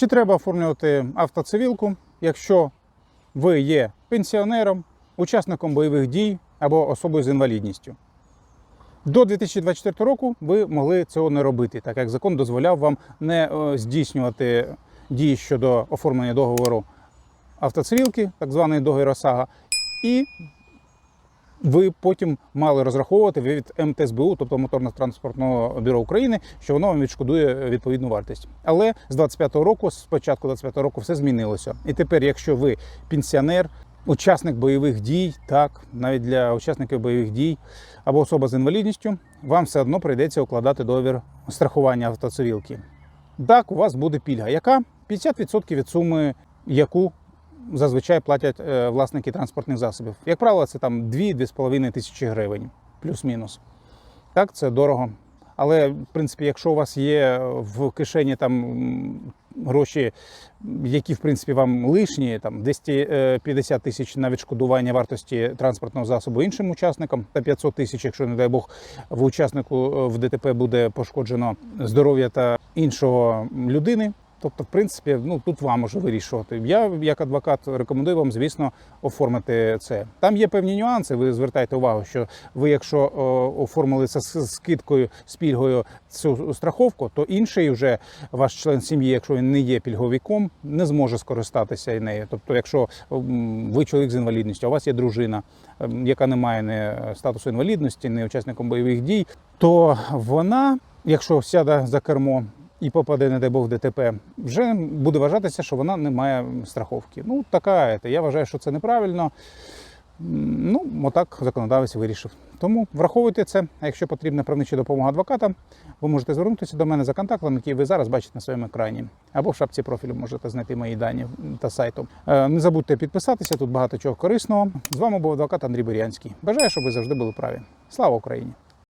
Чи треба оформлювати автоцивілку, якщо ви є пенсіонером, учасником бойових дій або особою з інвалідністю? До 2024 року ви могли цього не робити, так як закон дозволяв вам не е, здійснювати дії щодо оформлення договору автоцивілки, так званий договір ОСАГО, і ви потім мали розраховувати від МТСБУ, тобто Моторно-транспортного бюро України, що воно вам відшкодує відповідну вартість. Але з 25-го року, з початку 25-го року, все змінилося. І тепер, якщо ви пенсіонер, учасник бойових дій, так навіть для учасників бойових дій або особа з інвалідністю, вам все одно прийдеться укладати договір страхування автоцивілки. Так, у вас буде пільга, яка 50% від суми, яку зазвичай платять е, власники транспортних засобів. Як правило, це там 2-2,5 тисячі гривень, плюс-мінус. Так, це дорого. Але, в принципі, якщо у вас є в кишені там гроші, які в принципі вам лишні, там 250 тисяч на відшкодування вартості транспортного засобу іншим учасникам, та 500 тисяч, якщо не дай Бог в учаснику е, в ДТП буде пошкоджено здоров'я та іншого людини. Тобто, в принципі, ну тут вам уже вирішувати. Я, як адвокат, рекомендую вам, звісно, оформити це. Там є певні нюанси. Ви звертайте увагу, що ви, якщо оформили це з скидкою з пільгою цю страховку, то інший вже ваш член сім'ї, якщо він не є пільговиком, не зможе скористатися нею. Тобто, якщо ви чоловік з інвалідністю, у вас є дружина, яка не має не статусу інвалідності, не учасником бойових дій, то вона, якщо сяде за кермо і попаде, не дай Бог, ДТП, вже буде вважатися, що вона не має страховки. Ну, така. Я вважаю, що це неправильно. Ну, отак законодавець вирішив. Тому враховуйте це. А якщо потрібна правнича допомога адвоката, ви можете звернутися до мене за контактом, який ви зараз бачите на своєму екрані. Або в шапці профілю можете знайти мої дані та сайту. Е, Не забудьте підписатися, тут багато чого корисного. З вами був адвокат Андрій Бурянський. Бажаю, щоб ви завжди були праві. Слава Україні!